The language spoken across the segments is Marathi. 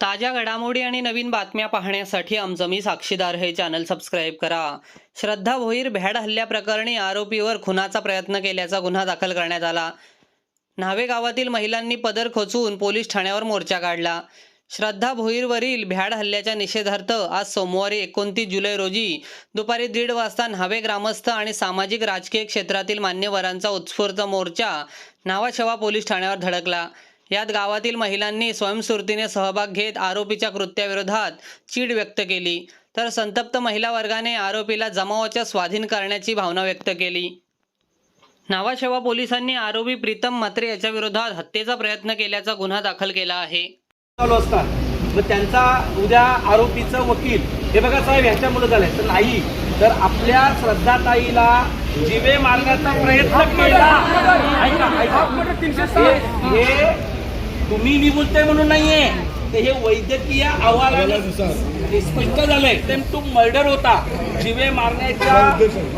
ताज्या घडामोडी आणि नवीन बातम्या पाहण्यासाठी आमचं मी साक्षीदार हे चॅनल सबस्क्राईब करा. श्रद्धा भोईर भ्याड हल्ल्याप्रकरणी आरोपीवर खुनाचा प्रयत्न केल्याचा गुन्हा दाखल करण्यात आला. न्हावे गावातील महिलांनी पदर खोचून पोलीस ठाण्यावर मोर्चा काढला. श्रद्धा भोईरवरील भ्याड हल्ल्याच्या निषेधार्थ आज सोमवारी एकोणतीस जुलै रोजी दुपारी दीड वाजता न्हावे ग्रामस्थ आणि सामाजिक राजकीय क्षेत्रातील मान्यवरांचा उत्स्फूर्त मोर्चा न्हावाशेवा पोलीस ठाण्यावर धडकला. यात गावातील महिलांनी स्वयंस्फूर्तीने सहभाग घेत आरोपीच्या कृत्याविरोधात चीड व्यक्त केली. तर संतप्त महिला वर्गाने आरोपीला जमावाच्या स्वाधीन करण्याची भावना व्यक्त केली. नावाशेवा पोलिसांनी आरोपी प्रीतम म्हात्रे याच्या विरोधात हत्येचा प्रयत्न केल्याचा गुन्हा दाखल केला आहे. चालू असतात मग त्यांचा उद्या आरोपीचं वकील हे बघा साहेब ह्याच्यामुळे झालंय तर नाही तर आपल्या श्रद्धाताईला जिवे मारण्याचा प्रयत्न केला. हे तुम्ही मी बोलतोय म्हणून नाहीये. ते हे वैद्यकीय अहवालाने हे स्पष्ट झालंय. टू मर्डर होता. जिवे मारण्याच्या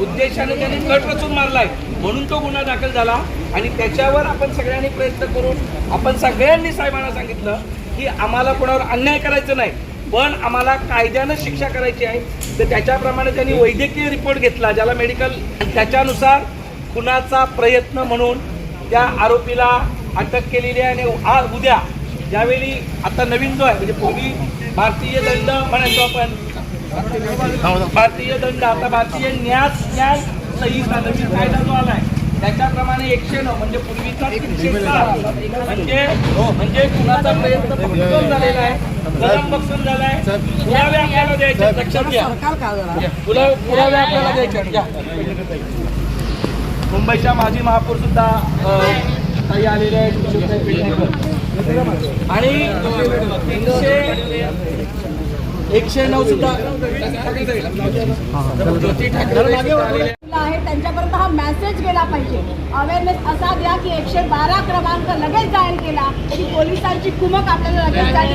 उद्देशाने. त्याने कट रचून मारलाय. म्हणून तो गुन्हा दाखल झाला. आणि त्याच्यावर आपण सगळ्यांनी प्रयत्न करून आपण सगळ्यांनी साहेबांना सांगितलं की आम्हाला कोणावर अन्याय करायचं नाही पण आम्हाला कायद्यानं शिक्षा करायची आहे. तर त्याच्याप्रमाणे त्यांनी वैद्यकीय रिपोर्ट घेतला ज्याला मेडिकल त्याच्यानुसार खुनाचा प्रयत्न म्हणून त्या आरोपीला अटक केलेली आहे आणि आज उद्या ज्यावेळी आता नवीन जो आहे म्हणजे पूर्वी भारतीय दंड म्हणायचो आपण. भारतीय दंड आता भारतीय न्यास न्याय संहिता नवीन कायदा जो आलाय त्याच्याप्रमाणे एकशे नऊ म्हणजे पूर्वीचा तीनशे म्हणजे म्हणजे कुणाचा प्रयत्न झालेला आहे कलम बक्षून झालाय. पुरावे आपल्याला द्यायचे लक्षात घ्या. पुरा- पुरावे आपल्याला द्यायचे मुंबईच्या माजी महापौर सुद्धा ताई आहेत पेडणेकर. आणि एकशे नऊ सुद्धा ज्योती ठाकरे आलेले. आहे त्यांच्यापर्यंत हा मेसेज गेला पाहिजे अवेअरनेस असा द्या की एकशे बारा क्रमांक लगेच जाहीर केला की पोलिसांची कुमक आपल्याला लगेच त्या ठिकाणी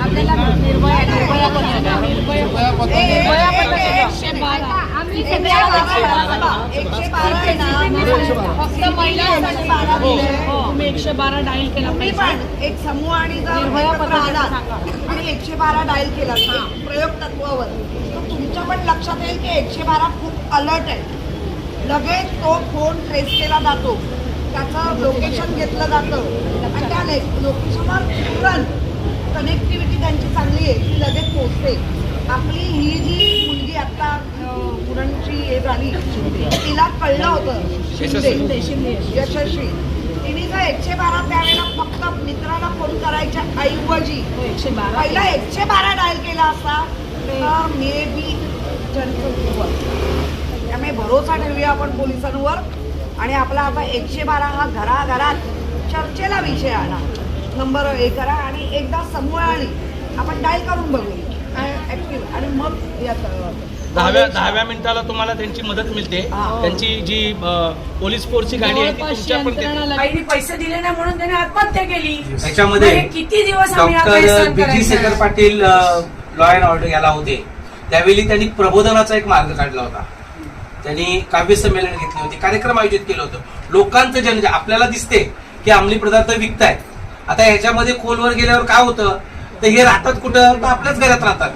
आपल्याला निर्भया निर्भया. निर्भया तुम्ही एकशे बारा डायल केला पण एक समूह आणि जर आलात आणि एकशे बारा डायल केला प्रयोग तत्वावर तुमच्या पण लक्षात येईल की एकशे बारा खूप अलर्ट आहे लगेच तो फोन ट्रेस केला जातो त्याचं लोकेशन घेतलं जातं आणि त्या लोकेशनवर तुरंत कनेक्टिव्हिटी त्यांची चांगली आहे ती लगेच पोचते आपली ही जी आता मुलांची हे झाली तिला कळलं होतं शिंदे शिंदे. यशस्वी. तिने जर एकशे बारा त्यावेळेला फक्त मित्राला फोन करायच्या ऐवजी एकशे बारा पहिला एकशे बारा डायल केला असता तर मे बी त्यामुळे भरोसा ठेवूया आपण पोलिसांवर. आणि आपला आता एकशे बारा हा घराघरात चर्चेला विषय आला नंबर हे करा आणि एकदा समूहाने आपण डायल करून बघूया. ऍक्टिव्ह आणि मग यात दहाव्या दहाव्या मिनिटाला तुम्हाला त्यांची मदत मिळते. हा. त्यांची जी पोलीस फोर्सची गाडी आहे ती जवळपासची तुमच्या पण यंत्रणा लगेच आईने पैसे दिले नाही म्हणून त्याने आत्महत्या केली. त्याच्यामध्ये मग हे किती दिवस आम्ही हा doctor Shekhar? Patil law and order याला होते. त्यावेळी त्यांनी प्रबोधनाचा एक मार्ग काढला होता. त्यांनी काव्य संमेलन घेतले होते कार्यक्रम आयोजित केलं होतं. लोकांचं जन आपल्याला दिसते की अंमली पदार्थ विकतायत. आता ह्याच्यामध्ये खोलवर गेल्यावर काय होतं? तर हे राहतात कुठं? तर आपल्याच घरात राहतात.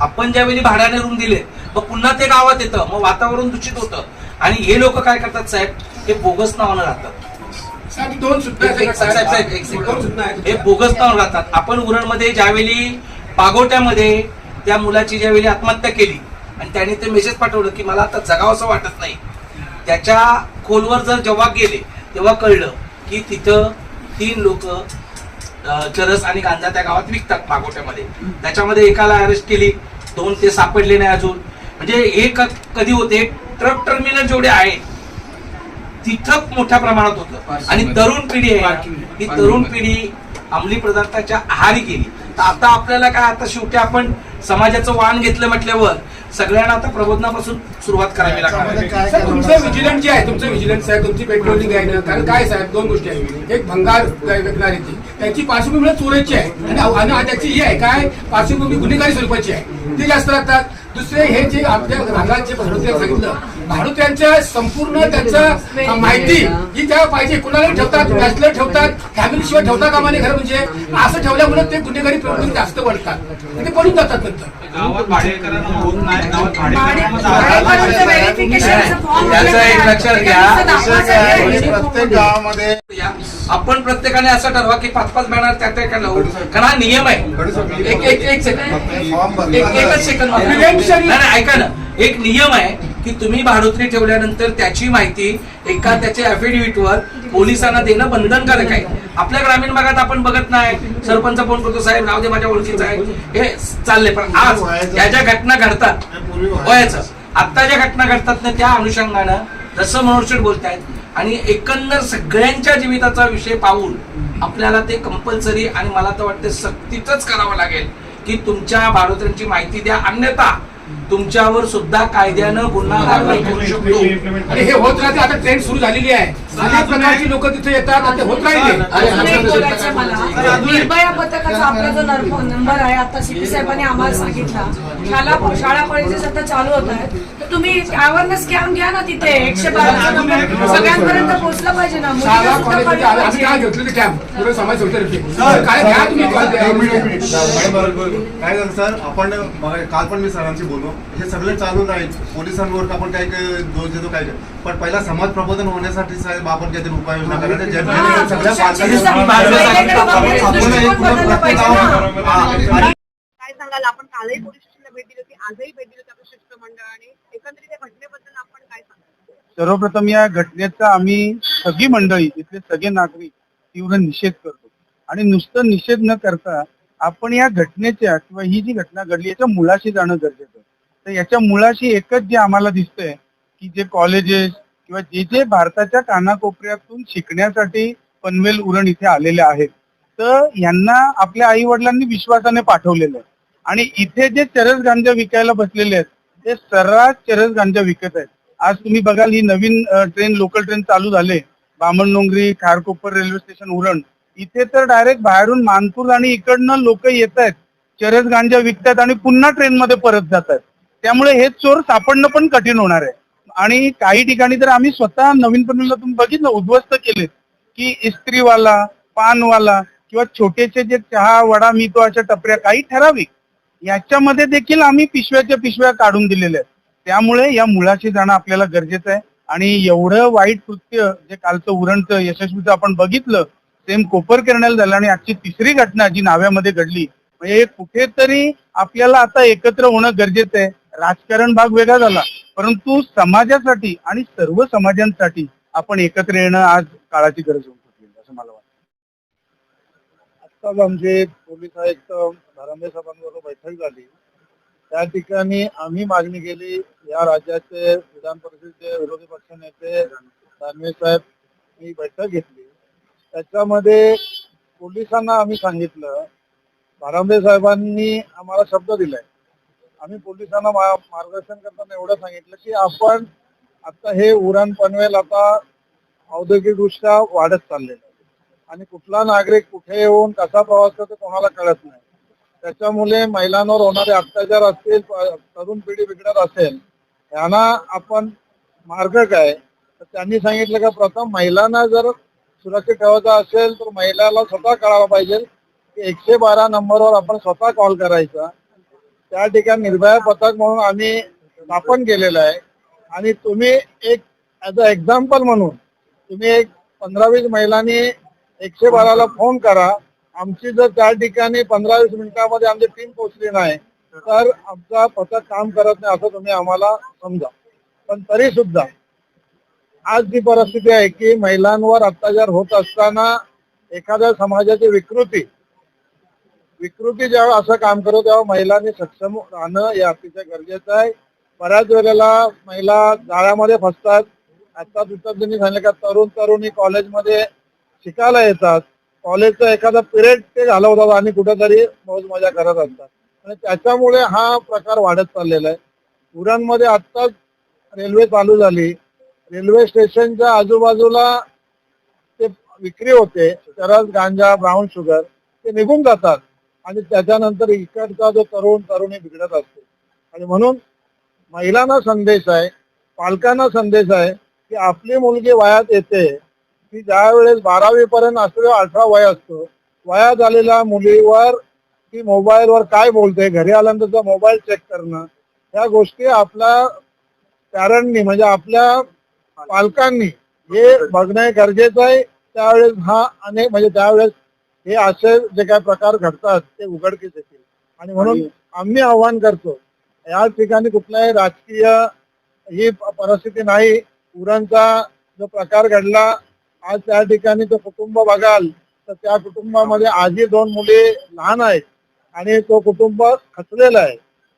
आपण ज्यावेळी भाड्याने रूम दिले मग पुन्हा ते गावात येतं. मग वातावरण दूषित होतं. आणि हे लोक काय करतात साहेब? हे बोगस नावानं राहतात. साहेब, दोन सुद्धा एक- एक- साहेब, साहेब, एक सेकंद. हे बोगस नाव राहतात. आपण उरणमध्ये ज्यावेळी पागोट्यामध्ये त्या मुलाची ज्यावेळी आत्महत्या केली आणि त्याने ते मेसेज पाठवलं की मला आता जगावंसं वाटत नाही. त्याच्या खोलवर जर जेव्हा गेले तेव्हा कळलं की तिथं तीन लोक चरस आणि गांजा त्या गावात विकतात पागोट्यामध्ये. त्याच्यामध्ये एकाला अरेस्ट केली. दोन ते सापडले नाही अजून. म्हणजे हे क- कधी होते? ट्रक टर्मिनल जेवढे आहेत तिथं मोठ्या प्रमाणात होतं. आणि तरुण पिढी आहे ही तरुण पिढी अंमली पदार्थाच्या आहारी गेली. तर आता आपल्याला काय आता शेवटी आपण समाजाचं वाण घेतलं म्हटल्यावर सगळ्यांना आता प्रबोधनापासून सुरुवात करावी लागणार. आहे. तुमचं विजिलंट जे आहे तुमचं विजिलंट साहेब तुमची पेट्रोलिंग आहे ना? कारण काय साहेब दोन गोष्टी आहेत एक भंगार विकणारी ती त्यांची पार्श्वभूमी चोराची आहे. आणि त्याची ही आहे काय? पार्श्वभूमी गुन्हेगारी स्वरूपाची आहे. ते जास्त लागतात. दुसरे हे जे आपल्या रागाचे सांगितलं सांगितलं भाडुत्यांच्या संपूर्ण त्यांचं माहिती ही त्या पाहिजे कुणाला ठेवतात बॅचलर ठेवतात फॅमिली शिवाय ठेवता कामा नये खरं म्हणजे असं ठेवल्यामुळे ते गुन्हेगारी प्रवृत्ती जास्त वाढतात. आणि ते पळून जातात नंतर. आपण प्रत्येकाने असं ठरवा की पाच पाच बॅनर त्या त्या कारण हा नियम आहे. एक एक एक सेकंड एकच नाही, ऐका ना. एक नियम आहे की तुम्ही भाडोत्री ठेवल्यानंतर त्याची माहिती एका त्याच्या affidavit वर पोलिसांना देणं बंधनकारक आहे. आपल्या ग्रामीण भागात आपण बघत नाही. सरपंच फोन करतो साहेब राहू दे माझ्या ओळखीचं आहे. हे चाललंय. पण आज या ज्या घटना घडतात वयाचं आता ज्या घटना घडतात ना त्या अनुषंगानं जसं मनोज बोलतायत आणि एकंदर सगळ्यांच्या जीविताचा विषय पाहून आपल्याला ते कंपल्सरी आणि मला तर वाटतं सक्तीतच करावं लागेल की तुमच्या भाडोत्र्यांची माहिती द्या. अन्यथा तुमच्यावर सुद्धा कायद्यानं गुन्हा दाखल करू शकतो. आणि हे होत राहते आता ट्रेंड सुरू झालेली आहे. अनेक प्रकारची लोक तिथे येतात आणि होत राहिले. मला. निर्भया पथकाचा आपला जो नंबर आहे आता सीपी साहेबांनी आम्हाला सांगितला. शाळा शाळा कॉलेजेस आता चालू होत आहेत तर तुम्ही अवेअरनेस कॅम्प घ्या ना तिथे. एकशे बारा सगळ्यांपर्यंत पोहोचला पाहिजे ना. शाळा आम्ही काय. घेतलं ते कॅम्प पुढे समाज होते काय घ्या तुम्ही काय झालं सर? आपण काल पण मी सरांशी बोललो. हे सगळं चालू राहील पोलिसांवर आपण काय काय दोष देतो काय काय. पण पहिला समाज प्रबोधन होण्यासाठी साहेब आपण काहीतरी उपाययोजना करायच्या हा, काय सांगाल आपण कालही पोलीस स्टेशनला भेट दिली होती आजही भेट दिली होती आपल्या शिष्टमंडळाने एकंदरीत या घटनेबद्दल आपण काय सांगाल सर्वप्रथम या घटनेचा आम्ही सगळी मंडळी इथले सगळे नागरिक तीव्र निषेध करतो आणि नुसतं निषेध न करता आपण या घटनेच्या किंवा ही जी घटना घडली याच्या मुळाशी जाणं गरजेचं आहे. तर याच्या मुळाशी एकच जे आम्हाला दिसतंय की जे कॉलेजेस किंवा जे जे भारताच्या कानाकोपऱ्यातून शिकण्यासाठी पनवेल उरण इथे आलेले आहेत तर यांना आपल्या आई वडिलांनी विश्वासाने पाठवलेलं आहे. आणि इथे जे चरस गांजा विकायला बसलेले आहेत ते सर्रास चरस गांजा विकत आहेत. आज तुम्ही बघाल ही नवीन ट्रेन लोकल ट्रेन चालू झाले. Bamandongri Kharkopar railway station Uran. इथे तर डायरेक्ट बाहेरून मानपूर आणि इकडनं लोक येत आहेत चरस गांजा विकतात आणि पुन्हा ट्रेनमध्ये परत जातात त्यामुळे हे चोर सापडणं पण कठीण होणार आहे. आणि काही ठिकाणी तर आम्ही स्वतः नवीन पनवेलला बघितलं उद्ध्वस्त केलेत की इस्त्रीवाला पानवाला किंवा छोटेचे जे चहा वडा मितो अशा टपऱ्या काही ठराविक याच्यामध्ये देखील आम्ही पिशव्याच्या पिशव्या काढून दिलेल्या आहेत. त्यामुळे या मुळाशी जाणं आपल्याला गरजेचं आहे. आणि एवढं वाईट कृत्य जे कालचं उरणचं यशस्वीचं आपण बघितलं सेम कोपर करण्याला झालं आणि आजची तिसरी घटना जी नाव्यामध्ये घडली म्हणजे कुठेतरी आपल्याला आता एकत्र होणं गरजेचं आहे. राजकारण भाग वेगळा झाला. परंतु समाजासाठी आणि सर्व समाजांसाठी आपण एकत्र येणं आज काळाची गरज होऊन पडली असं मला वाटतं. आत्ताच आमचे म्हणजे पोलीस आयुक्त धारांबे साहेबांबरोबर बैठक झाली. त्या ठिकाणी आम्ही मागणी केली या राज्याचे विधान परिषदेचे विरोधी पक्ष नेते दानवे साहेब ही बैठक घेतली. त्याच्यामध्ये पोलिसांना आम्ही सांगितलं धारांबे साहेबांनी आम्हाला शब्द दिलाय. आम्ही पोलिसांना मार्गदर्शन करताना एवढं सांगितलं की आपण आता हे उरण पनवेल आता औद्योगिकदृष्ट्या वाढत चाललेलं आहे. आणि कुठला नागरिक कुठे येऊन कसा प्रवास करतो कोणाला कळत नाही. त्याच्यामुळे महिलांवर होणारे अत्याचार असतील तरुण पिढी बिघडत असेल यांना आपण मार्ग काय? तर त्यांनी सांगितलं का प्रथम महिलांना जर सुरक्षित ठेवायचा असेल तर महिलाला स्वतः कळायला पाहिजे की एकशे बारा नंबरवर आपण स्वतः कॉल करायचा. त्या ठिकाणी निर्भया पथक म्हणून आम्ही स्थापन केलेलं आहे. आणि तुम्ही एक ऍज अ एक्झाम्पल म्हणून तुम्ही एक पंधरा वीस महिलांनी एकशे बाराला फोन करा. आमची जर त्या ठिकाणी पंधरा वीस मिनिटामध्ये आमची टीम पोहोचली नाही तर आमचा पथक काम करत नाही असं तुम्ही आम्हाला समजा. पण तरी सुद्धा आज जी परिस्थिती आहे की महिलांवर अत्याचार होत असताना एखाद्या समाजाची विकृती विकृती जेव्हा असं काम करतो तेव्हा महिलांनी सक्षम राहणं हे अतिशय गरजेचं आहे. बऱ्याच वेळेला महिला जाळ्यामध्ये फसतात. आता त्यांनी सांगितलं का तरुण तरुणी कॉलेजमध्ये शिकायला येतात. कॉलेजचा एखादा पिरियड ते घालवतात आणि कुठेतरी मौज मजा करत असतात. आणि त्याच्यामुळे हा प्रकार वाढत चाललेला आहे. पुरांमध्ये आत्ताच रेल्वे चालू झाली. रेल्वे स्टेशनच्या आजूबाजूला ते विक्री होते. चरस गांजा ब्राऊन शुगर ते निघून जातात. आणि त्याच्यानंतर इकडचा जो तरुण तरुणी बिघडत असतो. आणि म्हणून महिलांना संदेश आहे पालकांना संदेश आहे की आपली मुलगी वयात येते की ज्या वेळेस बारावी पर्यंत असतो अठरा वय असतो वयात आलेल्या मुलीवर ती मोबाईलवर काय बोलते घरी आल्यानंतर मोबाईल चेक करणं या गोष्टी आपल्या पॅरेंटनी म्हणजे आपल्या पालकांनी हे बघणं गरजेचं आहे. त्यावेळेस हा अनेक म्हणजे त्यावेळेस हे असे जे काही प्रकार घडतात ते उघडकीस येतील. आणि म्हणून आम्ही आव्हान करतो या ठिकाणी कुठलाही राजकीय ही परिस्थिती नाही. उरणचा जो प्रकार घडला आज त्या ठिकाणी तो कुटुंब बघाल तर त्या कुटुंबामध्ये आजी दोन मुली लहान आहेत आणि तो कुटुंब खचलेला आहे.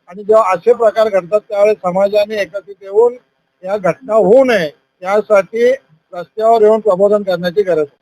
आणि जेव्हा असे प्रकार घडतात त्यावेळेस समाजाने एकत्रित येऊन या घटना होऊ नये यासाठी रस्त्यावर येऊन प्रबोधन करण्याची गरज आहे.